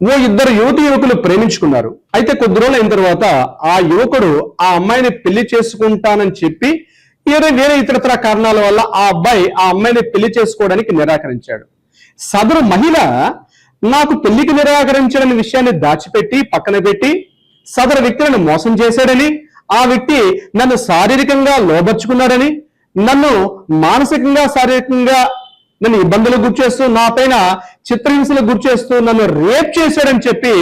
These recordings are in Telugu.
ఓ ఇద్దరు యువతి యువకులు ప్రేమించుకున్నారు. అయితే కొద్ది రోజులు అయిన తర్వాత ఆ యువకుడు ఆ అమ్మాయిని పెళ్ళి చేసుకుంటానని చెప్పి ఏదో వేరే ఇతరతర కారణాల వల్ల ఆ అబ్బాయి ఆ అమ్మాయిని పెళ్ళి చేసుకోవడానికి నిరాకరించాడు. సదరు మహిళ నాకు పెళ్ళికి నిరాకరించడని విషయాన్ని దాచిపెట్టి పక్కన పెట్టి సదరు వ్యక్తులను మోసం చేశాడని ఆ వ్యక్తి నన్ను శారీరకంగా లోబర్చుకున్నాడని నన్ను మానసికంగా శారీరకంగా నన్ను ఇబ్బందులకు గురి చేస్తూ నా పైన చిత్రహింసలు గురి చేస్తూ నన్ను రేప్ చేశాడని చెప్పి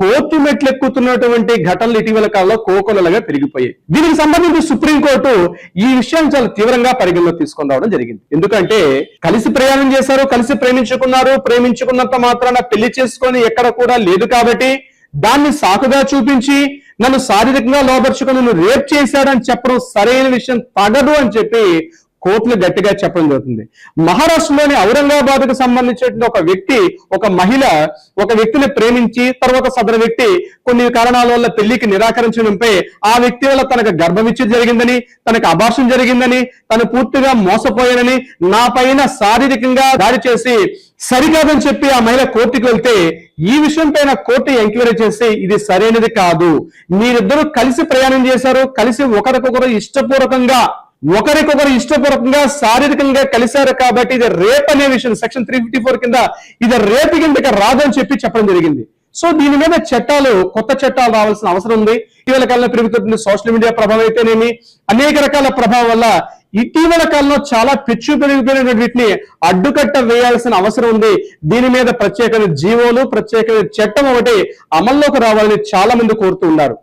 కోర్టు మెట్లెక్కుతున్నటువంటి ఘటనలు ఇటీవల కాలంలో కోకొలలుగా పెరిగిపోయాయి. దీనికి సంబంధించి సుప్రీంకోర్టు ఈ విషయాన్ని చాలా తీవ్రంగా పరిగణలో తీసుకొని రావడం జరిగింది. ఎందుకంటే కలిసి ప్రయాణం చేశారు కలిసి ప్రేమించుకున్నారు ప్రేమించుకున్నంత మాత్రాన పెళ్ళి చేసుకొని ఎక్కడ కూడా లేదు కాబట్టి దాన్ని సాకుగా చూపించి నన్ను శారీరకంగా లోపరుచుకొని నన్ను రేప్ చేశాడని చెప్పడం సరైన విషయం తగదు అని చెప్పి కోర్టులు గట్టిగా చెప్పడం జరుగుతుంది. మహారాష్ట్రలోని ఔరంగాబాద్కు సంబంధించిన ఒక వ్యక్తి ఒక మహిళ ఒక వ్యక్తిని ప్రేమించి తర్వాత సదరు వ్యక్తి కొన్ని కారణాల వల్ల పెళ్ళికి నిరాకరించడంపై ఆ వ్యక్తి వల్ల తనకు గర్భవిచ్ఛేది జరిగిందని తనకు అభాషం జరిగిందని తను పూర్తిగా మోసపోయానని నా పైన శారీరకంగా దాడి చేసి సరికాదని చెప్పి ఆ మహిళ కోర్టుకు వెళ్తే ఈ విషయం పైన కోర్టు ఎంక్వైరీ చేసి ఇది సరైనది కాదు. మీరిద్దరూ కలిసి ప్రయాణం చేశారు కలిసి ఒకరికొకరు ఇష్టపూర్వకంగా ఒకరికొకరు ఇష్టపూర్వకంగా శారీరకంగా కలిశారు కాబట్టి ఇది రేప్ అనే విషయం సెక్షన్ త్రీ ఫిఫ్టీ ఫోర్ కింద ఇది రేపు కిందకి రాదని చెప్పి చెప్పడం జరిగింది. సో దీని మీద చట్టాలు కొత్త చట్టాలు రావాల్సిన అవసరం ఉంది. ఇటీవల కాలంలో పెరుగుతున్న సోషల్ మీడియా ప్రభావం అయితేనేమి అనేక రకాల ప్రభావం వల్ల ఇటీవల కాలంలో చాలా పిచ్చు పెరిగిపోయిన వీటిని అడ్డుకట్ట వేయాల్సిన అవసరం ఉంది. దీని మీద ప్రత్యేకమైన జీవోలు ప్రత్యేకమైన చట్టం ఒకటి అమల్లోకి రావాలని చాలా మంది కోరుతూ ఉన్నారు.